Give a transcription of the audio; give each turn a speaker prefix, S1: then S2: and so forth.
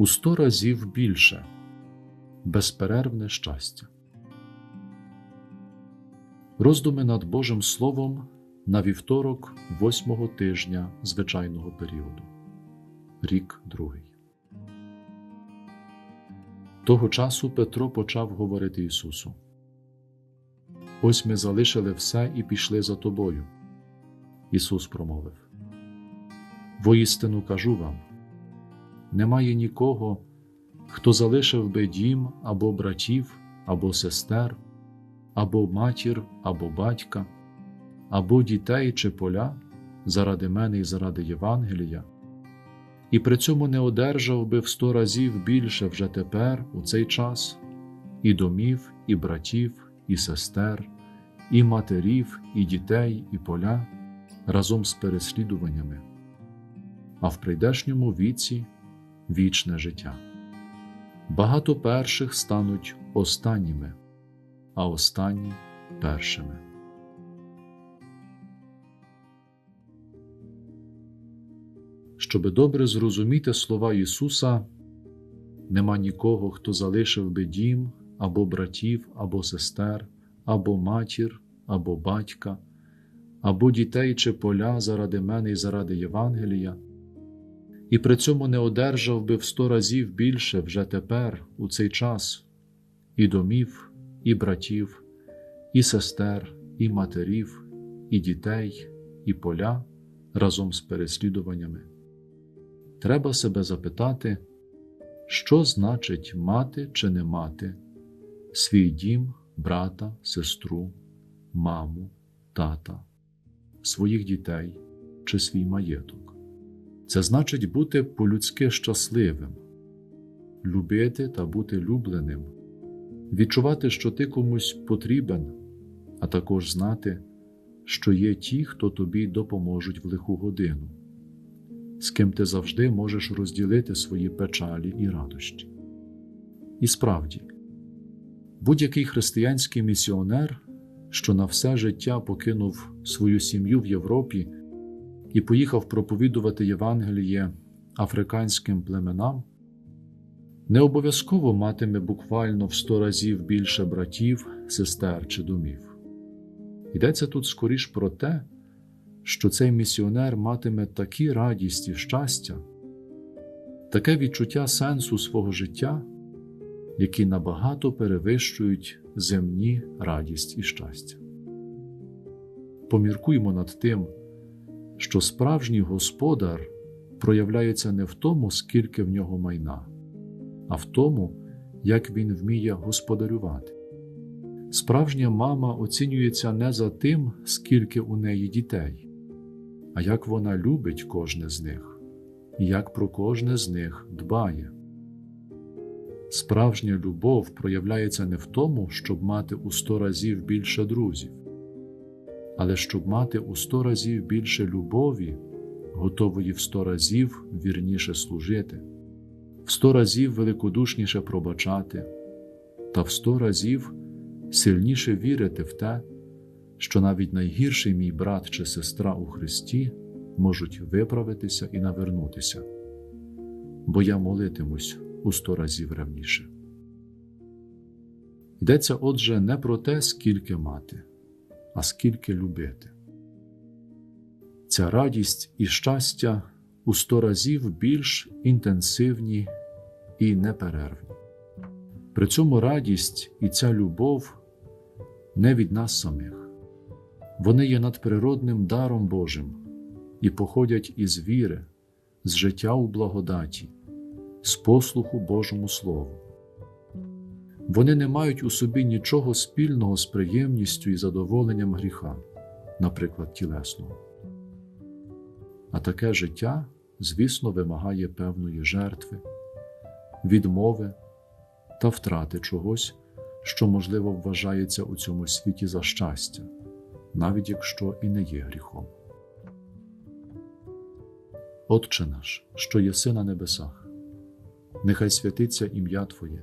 S1: у сто разів більше безперервне щастя. Роздуми над Божим Словом на вівторок восьмого тижня звичайного періоду, рік другий. Того часу Петро почав говорити Ісусу: Ось ми залишили все і пішли за тобою. Ісус промовив: Воістину кажу вам немає нікого, хто залишив би дім або братів, або сестер, або матір, або батька, або дітей чи поля заради мене і заради Євангелія, і при цьому не одержав би в сто разів більше вже тепер, у цей час, і домів, і братів, і сестер, і матерів, і дітей, і поля разом з переслідуваннями, а в прийдешньому віці вічне життя. Багато перших стануть останніми, а останні першими. Щоби добре зрозуміти слова Ісуса, нема нікого, хто залишив би дім або братів, або сестер, або матір, або батька, або дітей чи поля заради мене і заради Євангелія і при цьому не одержав би в сто разів більше вже тепер, у цей час, і домів, і братів, і сестер, і матерів, і дітей, і поля разом з переслідуваннями. Треба себе запитати, що значить мати чи не мати свій дім, брата, сестру, маму, тата, своїх дітей чи свій маєток. Це значить бути по-людськи щасливим, любити та бути любленим, відчувати, що ти комусь потрібен, а також знати, що є ті, хто тобі допоможуть в лиху годину, з ким ти завжди можеш розділити свої печалі і радощі. І справді, будь-який християнський місіонер, що на все життя покинув свою сім'ю в Європі і поїхав проповідувати Євангеліє африканським племенам, не обов'язково матиме буквально в сто разів більше братів, сестер чи домів. Йдеться тут скоріш про те, що цей місіонер матиме такі радість і щастя, таке відчуття сенсу свого життя, які набагато перевищують земні радість і щастя. Поміркуймо над тим що справжній господар проявляється не в тому, скільки в нього майна, а в тому, як він вміє господарювати. Справжня мама оцінюється не за тим, скільки у неї дітей, а як вона любить кожне з них і як про кожне з них дбає. Справжня любов проявляється не в тому, щоб мати у сто разів більше друзів, але щоб мати у сто разів більше любові, готової в сто разів вірніше служити, в сто разів великодушніше пробачати, та в сто разів сильніше вірити в те, що навіть найгірший мій брат чи сестра у Христі можуть виправитися і навернутися, бо я молитимусь у сто разів ревніше. Йдеться отже не про те, скільки мати а скільки любити. Ця радість і щастя у сто разів більш інтенсивні і неперервні. При цьому радість і ця любов не від нас самих, вони є надприродним даром Божим і походять із віри, з життя у благодаті, з послуху Божому Слову. Вони не мають у собі нічого спільного з приємністю і задоволенням гріха, наприклад, тілесного. А таке життя, звісно, вимагає певної жертви, відмови та втрати чогось, що, можливо, вважається у цьому світі за щастя, навіть якщо і не є гріхом. Отче наш, що єси на небесах, нехай святиться ім'я Твоє.